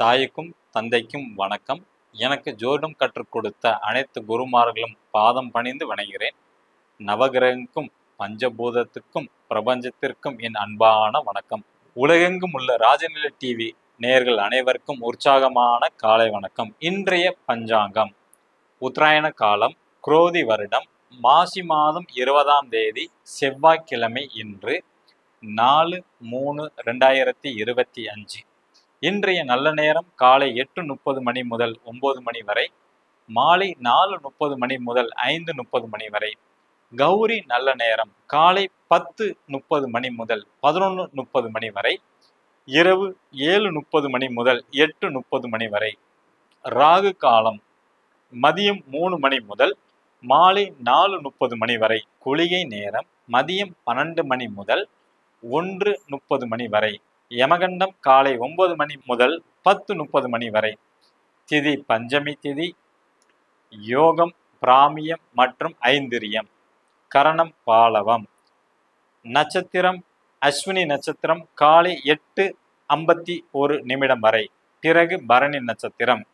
தாய்க்கும் தந்தைக்கும் வணக்கம். எனக்கு ஜோதிடம் கற்றுக் கொடுத்த அனைத்து குருமார்களும் பாதம் பணிந்து வணங்குகிறேன். நவகிரகங்களுக்கும் பஞ்சபூதத்துக்கும் பிரபஞ்சத்திற்கும் என் அன்பான வணக்கம். உலகெங்கும் உள்ள ராஜநிலை டிவி நேர்கள் அனைவருக்கும் உற்சாகமான காலை வணக்கம். இன்றைய பஞ்சாங்கம். உத்தராயண காலம் குரோதி வருடம் மாசி மாதம் இருபதாம் தேதி செவ்வாய்க்கிழமை இன்று நாலு மூணு ரெண்டாயிரத்தி இருபத்தி அஞ்சு. இன்றைய நல்ல நேரம் காலை எட்டு முப்பது மணி முதல் ஒன்பது மணி வரை மாலை நாலு முப்பது மணி முதல் ஐந்து முப்பது மணி வரை. கௌரி நல்ல நேரம் காலை பத்து முப்பது மணி முதல் பதினொன்று முப்பது மணி வரை இரவு ஏழு முப்பது மணி முதல் எட்டு முப்பது மணி வரை. ராகு காலம் மதியம் மூணு மணி முதல் மாலை நாலு முப்பது மணி வரை. குளிகை நேரம் மதியம் பன்னெண்டு மணி முதல் ஒன்று முப்பது மணி வரை. யமகண்டம் காலை ஒன்பது மணி முதல் பத்து முப்பது மணி வரை. திதி பஞ்சமி திதி யோகம் பிராமியம் மற்றும் ஐந்திரியம். கரணம் பாலவம். நட்சத்திரம் அஸ்வினி நட்சத்திரம் காலை எட்டு ஐம்பத்தி ஒரு நிமிடம் வரை. பிறகு பரணி நட்சத்திரம்.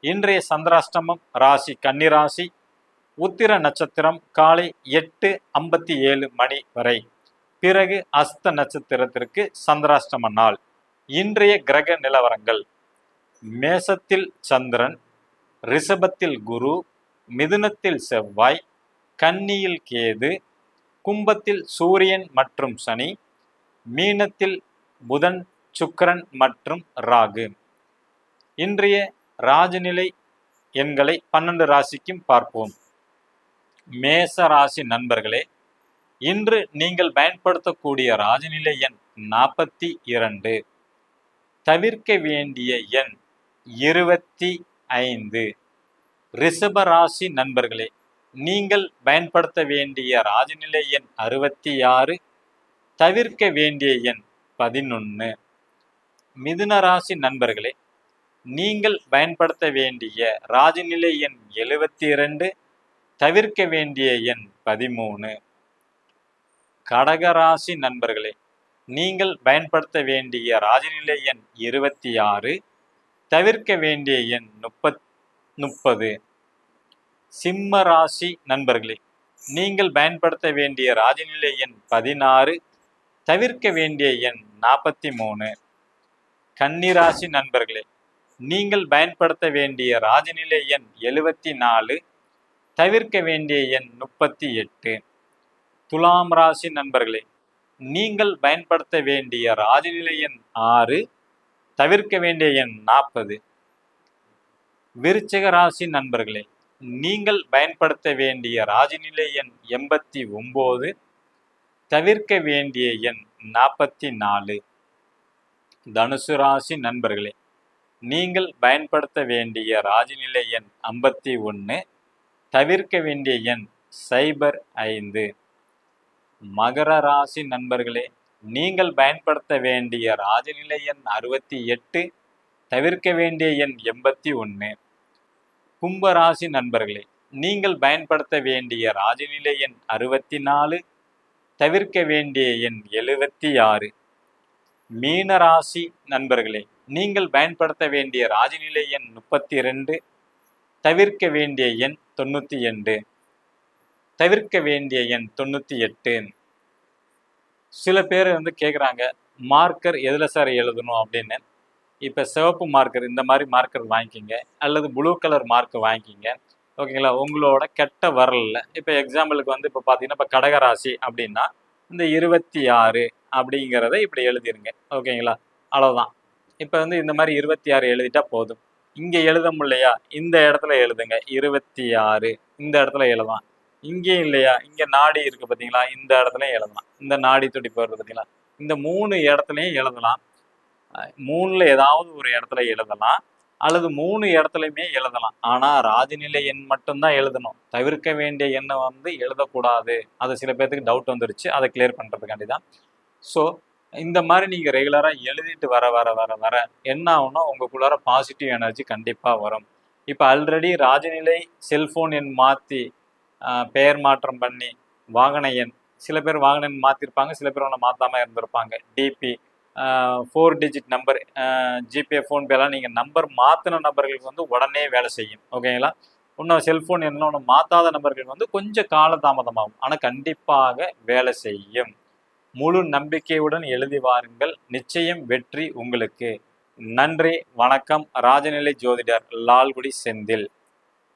இன்றைய சந்திராஷ்டமம் ராசி கன்னிராசி. உத்திர நட்சத்திரம் காலை எட்டு ஐம்பத்தி ஏழு மணி வரை. பிறகு அஸ்த நட்சத்திரத்திற்கு சந்திராஷ்டம நாள். இன்றைய கிரக நிலவரங்கள். மேசத்தில் சந்திரன் ரிஷபத்தில் குரு மிதுனத்தில் செவ்வாய் கன்னியில் கேது கும்பத்தில் சூரியன் மற்றும் சனி மீனத்தில் புதன் சுக்கரன் மற்றும் ராகு. இன்றைய ராஜநிலை எண்களை பன்னெண்டு ராசிக்கும் பார்ப்போம். மேச ராசி நண்பர்களே இன்று நீங்கள் பயன்படுத்தக்கூடிய ராஜநிலை எண் நாற்பத்தி இரண்டு. தவிர்க்க வேண்டிய எண் இருபத்தி ஐந்து. ரிஷப ராசி நண்பர்களே நீங்கள் பயன்படுத்த வேண்டிய ராஜநிலை எண் அறுபத்தி ஆறு தவிர்க்க வேண்டிய எண் பதினொன்று மிதுன ராசி நண்பர்களே நீங்கள் பயன்படுத்த வேண்டிய ராஜநிலை எண் எழுபத்தி இரண்டு தவிர்க்க வேண்டிய எண் பதிமூணு. கடகராசி நண்பர்களே நீங்கள் பயன்படுத்த வேண்டிய ராஜநிலை எண் இருபத்தி ஆறு தவிர்க்க வேண்டிய எண் முப்பத் முப்பது. சிம்ம ராசி நண்பர்களே நீங்கள் பயன்படுத்த வேண்டிய ராஜநிலை எண் பதினாறு தவிர்க்க வேண்டிய எண் நாற்பத்தி மூணு கன்னிராசி நண்பர்களே நீங்கள் பயன்படுத்த வேண்டிய ராஜநிலை எண் எழுபத்தி நாலு தவிர்க்க வேண்டிய எண் முப்பத்தி எட்டு. துலாம் ராசி நண்பர்களே நீங்கள் பயன்படுத்த வேண்டிய ராஜநிலை எண் ஆறு தவிர்க்க வேண்டிய எண் நாற்பது. விருச்சக ராசி நண்பர்களே நீங்கள் பயன்படுத்த வேண்டிய ராஜநிலை எண் எண்பத்தி ஒம்பது தவிர்க்க வேண்டிய எண் நாற்பத்தி நாலு. தனுசு ராசி நண்பர்களே நீங்கள் பயன்படுத்த வேண்டிய ராஜநிலை எண் ஐம்பத்தி ஒன்று தவிர்க்க வேண்டிய எண் சைபர் ஐந்து. மகர ராசி நண்பர்களே நீங்கள் பயன்படுத்த வேண்டிய ராஜநிலை எண் அறுபத்தி எட்டு தவிர்க்க வேண்டிய எண் எண்பத்தி ஒன்று. கும்ப ராசி நண்பர்களே நீங்கள் பயன்படுத்த வேண்டிய ராஜநிலை எண் அறுபத்தி நாலு தவிர்க்க வேண்டிய எண் எழுபத்தி ஆறு. மீன ராசி நண்பர்களே நீங்கள் பயன்படுத்த வேண்டிய ராஜநிலை எண் முப்பத்தி ரெண்டு தவிர்க்க வேண்டிய எண் தொண்ணூற்றி எண்டு தவிர்க்க வேண்டிய எண் தொண்ணூற்றி எட்டு. சில பேர் வந்து கேட்குறாங்க மார்க்கர் எதில் சார் எழுதணும்? அப்படின்னு. இப்போ சிவப்பு மார்க்கர் இந்த மாதிரி மார்க்கர் வாங்கிக்கிங்க அல்லது ப்ளூ கலர் மார்க் வாங்கிக்கிங்க. ஓகேங்களா உங்களோட கெட்ட வரலில். இப்போ எக்ஸாம்பிளுக்கு வந்து இப்போ பார்த்தீங்கன்னா இப்போ கடகராசி அப்படின்னா இந்த இருபத்தி ஆறு அப்படிங்கிறத இப்படி எழுதிருங்க. ஓகேங்களா அவ்வளோதான் இப்போ வந்து இந்த மாதிரி இருபத்தி ஆறு எழுதிட்டா போதும். இங்கே எழுத முடியலையா? இந்த இடத்துல எழுதுங்க. இருபத்தி ஆறு. இந்த இடத்துல எழுதலாம். இங்கேயும் இல்லையா? இங்கே நாடி இருக்கு பார்த்தீங்களா இந்த இடத்துலையும் எழுதலாம். இந்த நாடி துடிப்பு வருது பார்த்தீங்களா இந்த மூணு இடத்துலையும் எழுதலாம். மூணில் மூணுல ஏதாவது ஒரு இடத்துல எழுதலாம். அல்லது மூணு இடத்துலையுமே எழுதலாம். ஆனால் ராஜநிலை எண் மட்டும்தான் எழுதணும். தவிர்க்க வேண்டிய எண்ணை வந்து எழுதக்கூடாது. அது சில பேர்த்துக்கு டவுட் வந்துருச்சு. அதை கிளியர் பண்ணுறதுக்காண்டி தான் ஸோ இந்த மாதிரி நீங்கள் ரெகுலராக எழுதிட்டு வர வர வர வர என்ன ஆகும்னா உங்களுக்குள்ளார பாசிட்டிவ் எனர்ஜி கண்டிப்பாக வரும். இப்போ ஆல்ரெடி ராஜநிலை செல்ஃபோன் எண் மாற்றி பெயர் மாற்றம் பண்ணி வாகன எண் சில பேர் வாகன எண் மாற்றிருப்பாங்க சில பேர் ஒன்று மாற்றாமல் இருந்திருப்பாங்க. DP four digit number GPay ஃபோன்பேலாம் நீங்கள் நம்பர் மாற்றின நபர்களுக்கு வந்து உடனே வேலை செய்யும். ஓகேங்களா இன்னும் செல்ஃபோன் என்ன ஒன்று மாற்றாத நபர்களுக்கு வந்து கொஞ்சம் காலதாமதமாகும். ஆனால் கண்டிப்பாக வேலை செய்யும். முழு நம்பிக்கையுடன் எழுதி வாருங்கள். நிச்சயம் வெற்றி உங்களுக்கு. நன்றி வணக்கம். ராஜநிலை ஜோதிடர் லால்குடி செந்தில்.